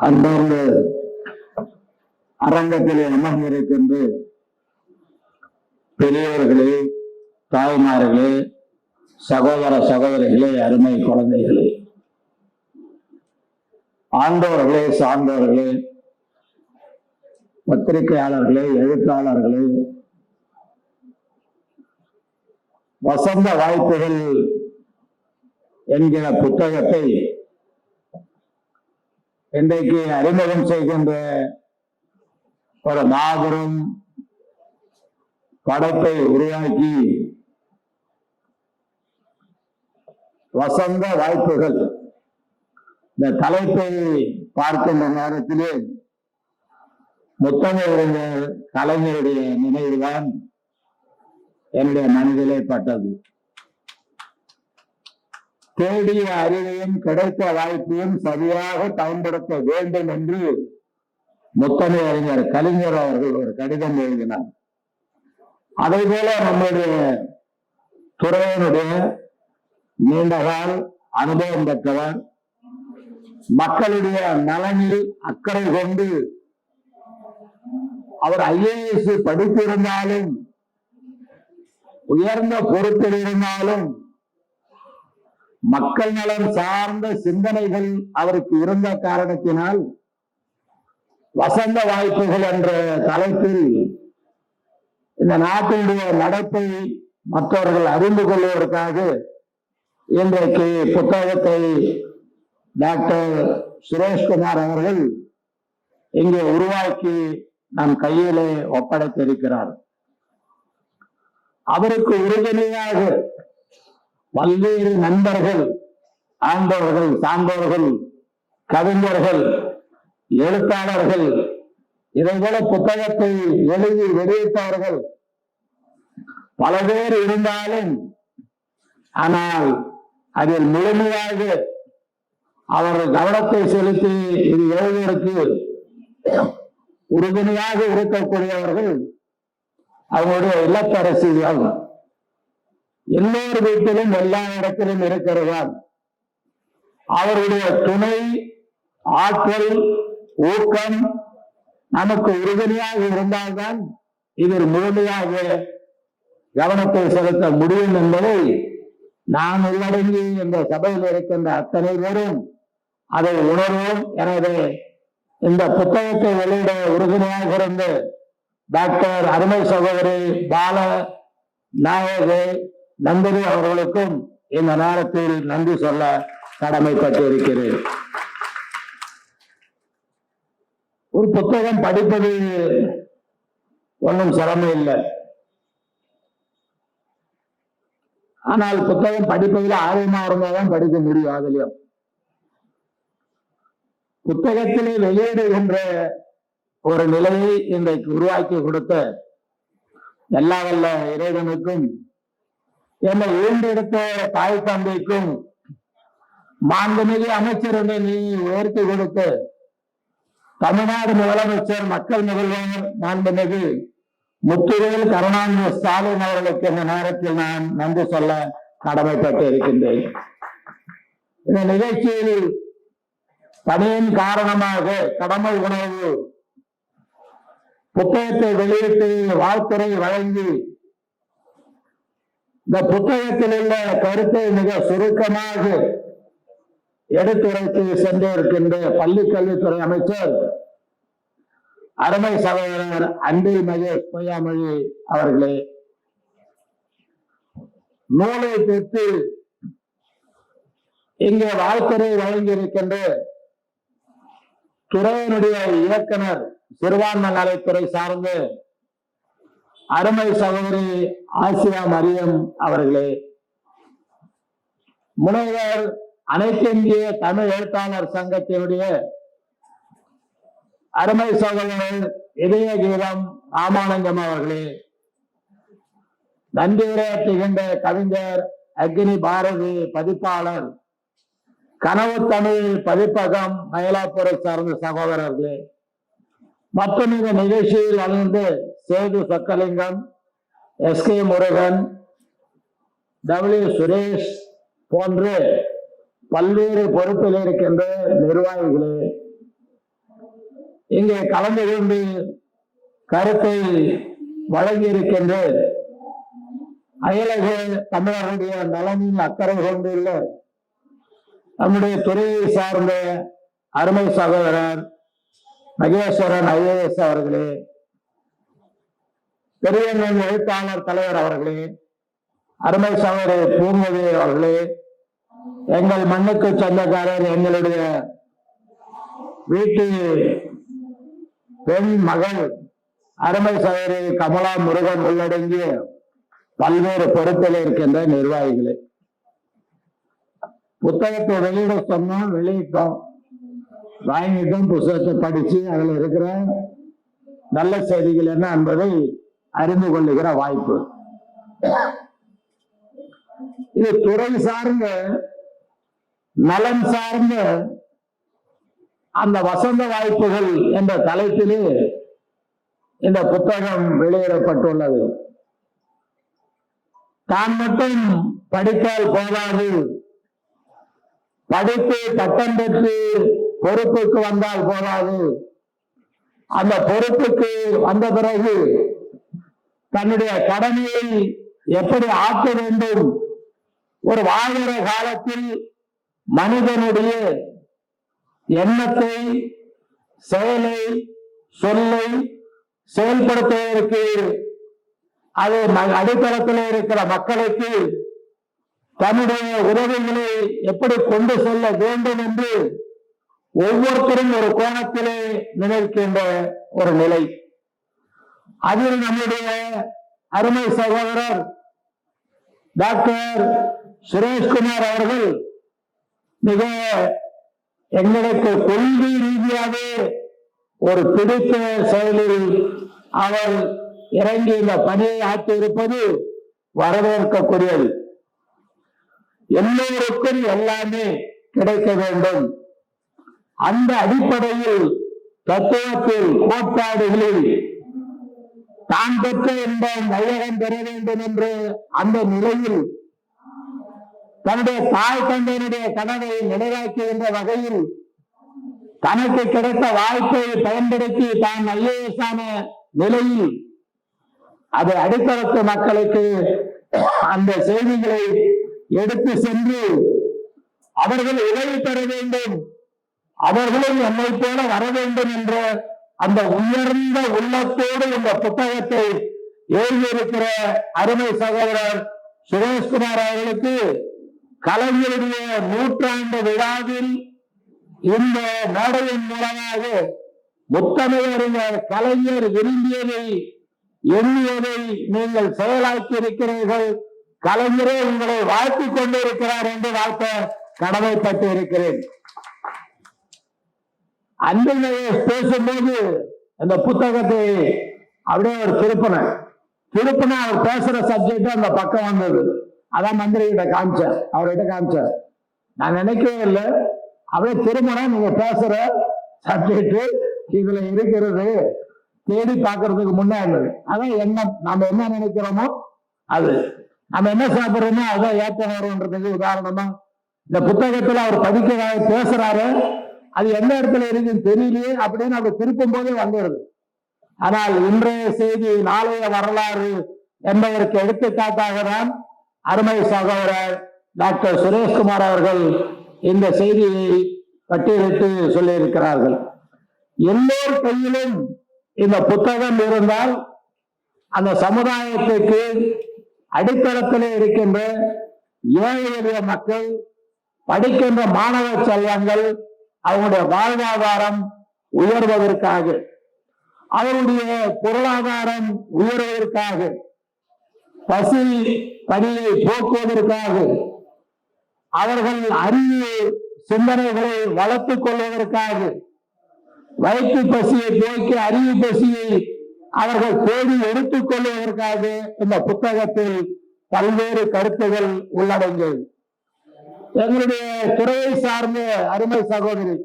அன்பார்ந்த அரங்கத்திலே அமர்ந்திருக்கின்ற பெரியவர்களே தாய்மார்களே சகோதர சகோதரிகளே அருமை குழந்தைகளே. ஆண்டவர்களே சார்ந்தவர்களே பத்திரிகையாளர்களே எழுத்தாளர்களே வசந்த வாய்ப்புகள் என்கிற புத்தகத்தை இன்றைக்கு அறிமுகம் செய்கின்ற ஒரு மாபெரும் படைப்பை உருவாக்கி வசந்த வாய்ப்புகள். இந்த தலைப்பை பார்க்கின்ற நேரத்திலே முத்தமிழறிஞர் கலைஞருடைய நினைவுதான் என்னுடைய மனதிலே பட்டது. தேடிய அறிவையும் கிடைத்த வாய்ப்பையும் சரியாக பயன்படுத்த வேண்டும் என்று முத்தமிழறிஞர் கலைஞர் அவர்கள் ஒரு கடிதம் எழுதினார். அதே போல நம்முடைய துறையினுடைய நீண்டகால் அனுபவம் பெற்றவர் மக்களுடைய நலனில் அக்கறை கொண்டு அவர் ஐஏஎஸ் படித்திருந்தாலும் உயர்ந்த பொறுப்பில் இருந்தாலும் மக்கள் நலன் சார்ந்த சிந்தனைகள் அவருக்கு இருந்த காரணத்தினால் வசந்த வாய்ப்புகள் என்ற தலைப்பில் இந்த நாட்டினுடைய நடப்பை மற்றவர்கள் அறிந்து கொள்வதற்காக இன்றைக்கு புத்தகத்தை டாக்டர் சுரேஷ்குமார் அவர்கள் இங்கே உருவாக்கி நம் கையிலே ஒப்படைத்திருக்கிறார். அவருக்கு உறுதுணையாக பல்வேறு நண்பர்கள் ஆண்டவர்கள் சார்ந்தவர்கள் கவிஞர்கள் எழுத்தாளர்கள் இதை புத்தகத்தை எழுதி வெளியிட்டவர்கள் பல பேர் இருந்தாலும் ஆனால் அதில் முழுமையாக அவர் கவனத்தை செலுத்தி இது எழுதுவதற்கு உறுதுணையாக இருக்கக்கூடியவர்கள் அவங்களுடைய இல்லத்தரசிகள். எல்லோர் வீட்டிலும் எல்லா இடத்திலும் இருக்கிறதால் அவருடைய துணை ஆற்றல் ஊக்கம் நமக்கு உறுதுணையாக இருந்தால்தான் இதில் முழுமையாக கவனத்தை செலுத்த முடியும் என்பதை நான் உள்ளடங்கி இந்த சபையில் இருக்கின்ற அத்தனை பேரும் அதை உணர்வோம். எனவே இந்த புத்தகத்தை வெளியிட உறுதுணையாக இருந்து டாக்டர் அருமை சகோதரி பால நாயகே நந்தினி அவர்களுக்கும் இந்த நேரத்தில் நன்றி சொல்ல கடமைப்பட்டிருக்கிறேன். ஒரு புத்தகம் படிப்பது ஒன்றும் சிரமம் இல்லை. ஆனால் புத்தகம் படிப்பதில் ஆர்வமா இருந்தால்தான் படிக்க முடியும் அதுலயும் புத்தகத்திலே வெளியிடுகின்ற ஒரு நிலையை இன்றைக்கு உருவாக்கி கொடுத்த எல்லா வல்ல இறைவனுக்கும் என்னை ஈண்டெடுத்த தாய் தந்தைக்கும் மாண்புமிகு அமைச்சர் என்னை நீ உயர்த்தி கொடுத்து தமிழ்நாடு முதலமைச்சர் மக்கள் நிகழ்வாளர் மாண்புமிகு முத்துவேல் கருணாநிதி ஸ்டாலின் அவர்களுக்கு இந்த நேரத்தில் நான் நன்றி சொல்ல கடமைப்பட்டு இருக்கின்றேன். இந்த நிகழ்ச்சியில் பணியின் காரணமாக கடமை உணர்வு புத்தகத்தை வெளியிட்டு வாழ்த்துறை வழங்கி இந்த புத்தகத்தில் உள்ள கருத்தை மிக சுருக்கமாக எடுத்துரைத்து சென்றிருக்கின்ற பள்ளி கல்வித்துறை அமைச்சர் அருமை சகோதரர் அன்பில் மகேஷ் பொய்யாமொழி அவர்களே. நூலை பெற்று இங்கே வாழ்த்துறை வழங்கியிருக்கின்ற துறையினுடைய இயக்குனர் சிறுபான்மை நலத்துறை சார்ந்து அருமை சகோதரி ஆசியா மரியம் அவர்களே. முனைவர் அனைத்திந்திய தமிழ் எழுத்தாளர் சங்கத்தினுடைய அருமை சகோதரர் இதய கீதம் ராமானந்தம் அவர்களே. நன்றியுரை திகழ்ந்த கவிஞர் அக்னி பாரதி பதிப்பாளர் கனவு தமிழ் பதிப்பகம் மயிலாப்பூரை சார்ந்த சகோதரர்களே. மற்றும் இந்த நிகழ்ச்சியில் அணிந்து Sethu Chakkalingam S K Murugan W Suresh போன்று பல்வேறு பொறுப்பில் இருக்கின்ற நிர்வாகிகளே இங்கே கலந்து கொண்டு கருத்தை வழங்கி இருக்கின்ற அயலக தமிழர்களுடைய நலனில் அக்கறை கொண்டுள்ள நம்முடைய துறையை சார்ந்த அருமை சகோதரர் மகேஸ்வரன் ஐஏஎஸ் அவர்களே பெரியங்கள் எழுத்தாளர் தலைவர் அவர்களே அருமை சகோதரர் பூங்கோதி அவர்களே எங்கள் மண்ணுக்கு சொந்தக்காரர் எங்களுடைய வீட்டு பெண் மகள் அருமை சகோதரி கமலா முருகன் உள்ளடங்கிய பல்வேறு பொறுப்பில் இருக்கின்ற நிர்வாகிகளே. புத்தகத்தை வெளியிட சொன்னோம் வெளியிட்டோம். வாங்கிட்டோம் புத்தகத்தை படிச்சு அதில் இருக்கிற நல்ல செய்திகள் என்ன என்பதை அறிந்து கொள்ளுகிற வாய்ப்பு. இது துறை சார்ந்த நலன் சார்ந்த அந்த வசந்த வாய்ப்புகள் என்ற தலைப்பிலே இந்த புத்தகம் வெளியிடப்பட்டுள்ளது. தான் மட்டும் படித்தால் போதாது. படித்து பட்டம் பெற்று பொறுப்புக்கு வந்தால் போதாது. அந்த பொறுப்புக்கு வந்த பிறகு தன்னுடைய கடமையை எப்படி ஆக்க வேண்டும்? ஒரு வாழ்கிற காலத்தில் மனிதனுடைய எண்ணத்தை செயலை சொல்லை செயல்படுத்துவதற்கு அது அடித்தளத்தில் இருக்கிற மக்களுக்கு தன்னுடைய உறவுகளை எப்படி கொண்டு செல்ல வேண்டும் என்று ஒவ்வொருத்தரும் ஒரு கோணத்திலே நினைக்கின்ற ஒரு நிலை. அதில் நம்முடைய அருமை சகோதரர் டாக்டர் சுரேஷ்குமார் அவர்கள் மிக எங்களுக்கு கொள்கை ரீதியாக ஒரு பிடித்த செயலில் அவர் இறங்கி இந்த பணியை ஆற்றியிருப்பது வரவேற்கக்கூடியது. எல்லோருக்கும் எல்லாமே கிடைக்க வேண்டும். அந்த அடிப்படையில் தத்துவத்தில் கோட்பாடுகளில் தான் பெற்ற இன்பம் வையகம் பெற வேண்டும் என்று அந்த நிலையில் தன்னுடைய தாய் தந்தையினுடைய கனவை நிறைவேற்றுகின்ற வகையில் தனக்கு கிடைத்த வாய்ப்பை பயன்படுத்தி தான் ஐஏஎஸ் ஆன நிலையில் அது அடித்தளத்து மக்களுக்கு அந்த செய்திகளை எடுத்து சென்று அவர்கள் உதவி பெற வேண்டும். அவர்களும் என்னை போல வர வேண்டும் என்ற அந்த உயர்ந்த உள்ளத்தோடு இந்த புத்தகத்தை எழுதியிருக்கிற அருமை சகோதரர் சுரேஷ்குமார் அவர்களுக்கு கலைஞருடைய நூற்றாண்டு விழாவில் இந்த மேடையின் மூலமாக முத்தமிழறிஞர் கலைஞர் விரும்பியதை எண்ணியதை நீங்கள் செயலாக்கி இருக்கிறீர்கள் கலைஞரே உங்களை வாழ்த்திக் கொண்டிருக்கிறார் என்று வாழ்த்த கடமைப்பட்டு இருக்கிறேன் அன்பில் பேசும்போது அந்த புத்தகத்தை அப்படியே ஒரு திருப்பின திருப்பின அவர் பேசுற சப்ஜெக்ட் அந்த பக்கம் வந்தது. அதான் மந்திரி கிட்ட காமிச்சேன் அவர்கிட்ட காமிச்சேன் நான் நினைக்கவே இல்லை. அப்படியே திருமணம் நீங்க பேசுற சப்ஜெக்ட் இதுல இருக்கிறது தேடி பாக்குறதுக்கு முன்னே இருந்தது. அதான் என்ன நாம என்ன நினைக்கிறோமோ அது. நம்ம என்ன சாப்பிடுறோமோ அதான் ஏற்றம் வரும்ன்றதுக்கு உதாரணமா இந்த புத்தகத்துல அவர் படிக்கிறாரு பேசுறாரு. அது எந்த இடத்துல இருக்குன்னு தெரியலையே அப்படின்னு அப்படி திருப்பும் போதே வந்துடுது ஆனால் இன்றைய செய்தி நாளைய வரலாறு என்பதற்கு எடுத்துக்காட்டாக தான் அருமை சகோதரர் டாக்டர் சுரேஷ்குமார் அவர்கள் இந்த செய்தியை பட்டியலிட்டு சொல்லியிருக்கிறார்கள். எல்லோர் கையிலும் இந்த புத்தகம் இருந்தால் அந்த சமுதாயத்துக்கு அடித்தளத்திலே இருக்கின்ற ஏழை எளிய மக்கள் படிக்கின்ற மாணவ செல்வங்கள் அவங்களுடைய வாழ்வாதாரம் உயர்வதற்காக அவருடைய பொருளாதாரம் உயர்வதற்காக பசி பணியை போக்குவதற்காக அவர்கள் அறிவு சிந்தனைகளை வளர்த்துக் கொள்வதற்காக வயிற்று பசியை போக்கி அறிவு பசியை அவர்கள் தேடி எடுத்துக் கொள்வதற்காக இந்த புத்தகத்தில் பல்வேறு கருத்துகள் உள்ளடங்கியது. எங்களுடைய துறையை சார்ந்த அருமை சகோதரி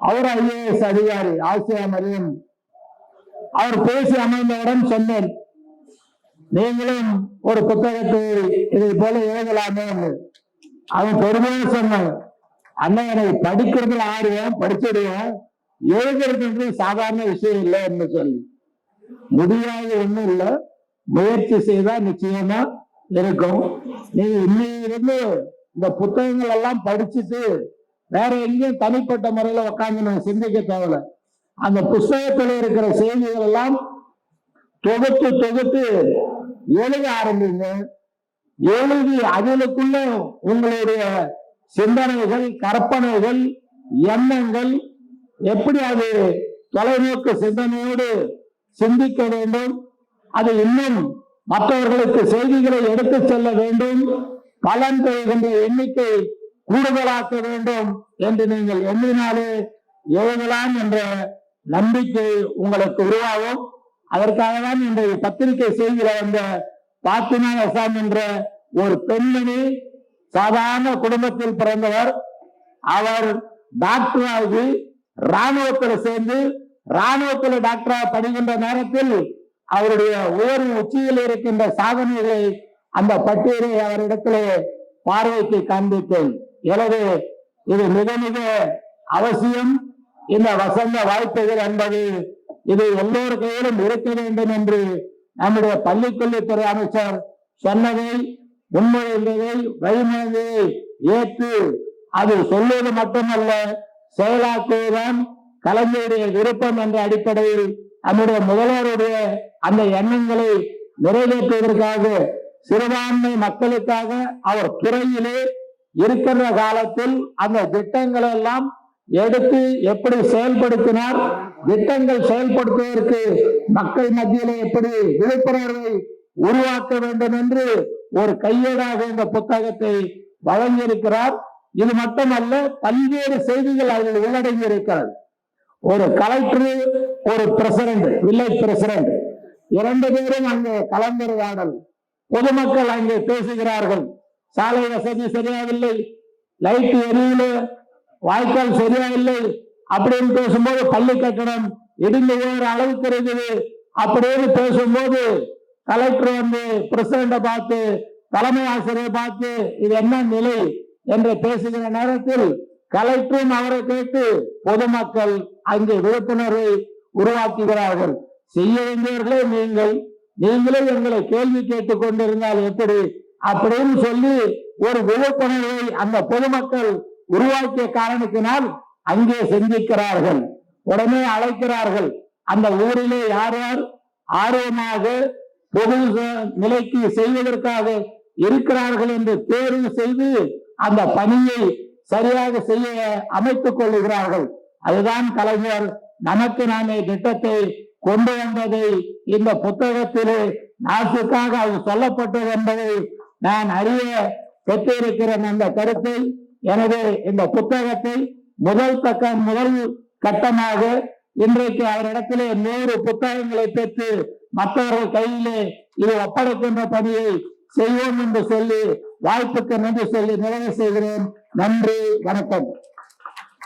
அவர் ஐஏஎஸ் அதிகாரி ஆசியா மரியம் அவர் பேசி அமைந்தவுடன் சொன்னேன் நீங்களும் ஒரு புத்தகத்தை இதை போல எழுதலாமே அவன் பெருமையாக சொன்னான் அண்ணன் எனக்கு படிக்கிறதுல ஆர்வம் படிச்சிடுவோம் எழுதுறது சாதாரண விஷயம் இல்லை என்று சொல்லி. முடியாத ஒண்ணும் இல்லை. முயற்சி செய்தா நிச்சயமா இருக்கும். நீங்க இன்னையிலிருந்து இந்த புத்தகங்கள் எல்லாம் படிச்சுட்டு வேற எங்கேயும் தனிப்பட்ட முறையில உட்காந்து நம்ம சிந்திக்க தேவையில்ல. அந்த புஸ்தகத்துல இருக்கிற செய்திகள் எல்லாம் தொகுத்து தொகுத்து எழுத ஆரம்பிங்க. எழுதி அதிலுக்குள்ள உங்களுடைய சிந்தனைகள் கற்பனைகள் எண்ணங்கள் எப்படி அது தொலைநோக்கு சிந்தனையோடு சிந்திக்க வேண்டும் அது இன்னும் மற்றவர்களுக்கு செய்திகளை எடுத்துச் செல்ல வேண்டும் பலன் பெறுகின்ற எண்ணிக்கை கூடுதலாக்க வேண்டும் என்று நீங்கள் எண்ணினாலே எழுதலாம் என்ற நம்பிக்கை உங்களுக்கு உருவாகும். அதற்காக தான் இன்றைய பத்திரிகை செய்தியில வந்த பாத்திமா அசாம் என்ற ஒரு பெண்மணி சாதாரண குடும்பத்தில் பிறந்தவர். அவர் டாக்டராகி ராணுவத்தில் சேர்ந்து ராணுவத்தில் டாக்டரா படிக்கின்ற நேரத்தில் அவருடைய உயர்வு உச்சியில் இருக்கின்ற சாதனைகளை அந்த பட்டியலை அவரிடத்திலே பார்வைக்கு காண்பித்தேன். எனவே இது மிக மிக அவசியம். இந்த வசந்த வாய்ப்புகள் என்பது இது எல்லோரு கையிலும் இருக்க வேண்டும் என்று நம்முடைய பள்ளிக்கல்வித்துறை அமைச்சர் சொன்னதை முன்மொழிந்ததை வழிமொழிந்ததை ஏற்று அது சொல்வது மட்டுமல்ல செயலாக்குவதுதான் கலைஞருடைய விருப்பம் என்ற அடிப்படையில் நம்முடைய முதல்வருடைய அந்த எண்ணங்களை நிறைவேற்றுவதற்காக சிறுபான்மை மக்களுக்காக அவர் துறையிலே இருக்கின்ற காலத்தில் அந்த திட்டங்களை எல்லாம் எடுத்து எப்படி செயல்படுத்தினார் திட்டங்கள் செயல்படுத்துவதற்கு மக்கள் மத்தியிலே எப்படி விழிப்புணர்வை உருவாக்க வேண்டும் என்று ஒரு கையேடாக இந்த புத்தகத்தை வழங்கியிருக்கிறார். இது மட்டுமல்ல பல்வேறு செய்திகள் அதில் உள்ளடங்கி இருக்கிறது ஒரு கலெக்டர் ஒரு பிரசிடண்ட் வில்லேஜ் பிரசிடண்ட் இரண்டு பேரும் அங்கே கலந்துரையாடல் பொதுமக்கள் அங்கே பேசுகிறார்கள். சாலை வசதி சரியாகவில்லை லைட் எரியல. வாய்க்கால் சரியாகவில்லை அப்படின்னு பேசும்போது பள்ளி கட்டணம் இடிந்து போகிற அளவுக்கு இருக்குது. அப்படின்னு பேசும்போது கலெக்டர் வந்து பிரசிடண்ட பார்த்து தலைமை ஆசிரியரை பார்த்து இது என்ன நிலை என்று பேசுகிற நேரத்தில் கலெக்டரும் அவரை கேட்டு பொதுமக்கள் அங்கே விழிப்புணர்வை உருவாக்குகிறார்கள். செய்ய வேண்டியவர்களே நீங்கள். நீங்களே எங்களை கேள்வி கேட்டுக் கொண்டிருந்தால் எப்படி? அப்படின்னு சொல்லி ஒரு விழிப்புணர்வை அந்த பொதுமக்கள் உருவாக்கிய காரணத்தினால் அங்கே சிந்திக்கிறார்கள். உடனே அழைக்கிறார்கள். அந்த ஊரிலே யார் யார்? ஆர்வமாக பொது நிலைக்கு செய்வதற்காக இருக்கிறார்கள் என்று தேர்வு செய்து அந்த பணியை சரியாக செய்ய அமைத்துக் கொள்ளுகிறார்கள். அதுதான் கலைஞர் நமக்கு நாமே திட்டத்தை கொண்டு வந்ததை இந்த புத்தகத்திலே நாசுக்காக அது சொல்லப்பட்டது என்பதை நான் அறிய பெற்றிருக்கிறேன் அந்த கருத்தை எனவே இந்த புத்தகத்தை முதல் பக்கம் முதல் கட்டமாக இன்றைக்கு அவரிடத்திலே நூறு புத்தகங்களை பெற்று மற்றவர்கள் கையிலே இது ஒப்படைக்கின்ற பணியை செய்வோம் என்று சொல்லி வாய்ப்புக்கு நன்றி சொல்லி நிறைவு செய்கிறேன். நன்றி வணக்கம்.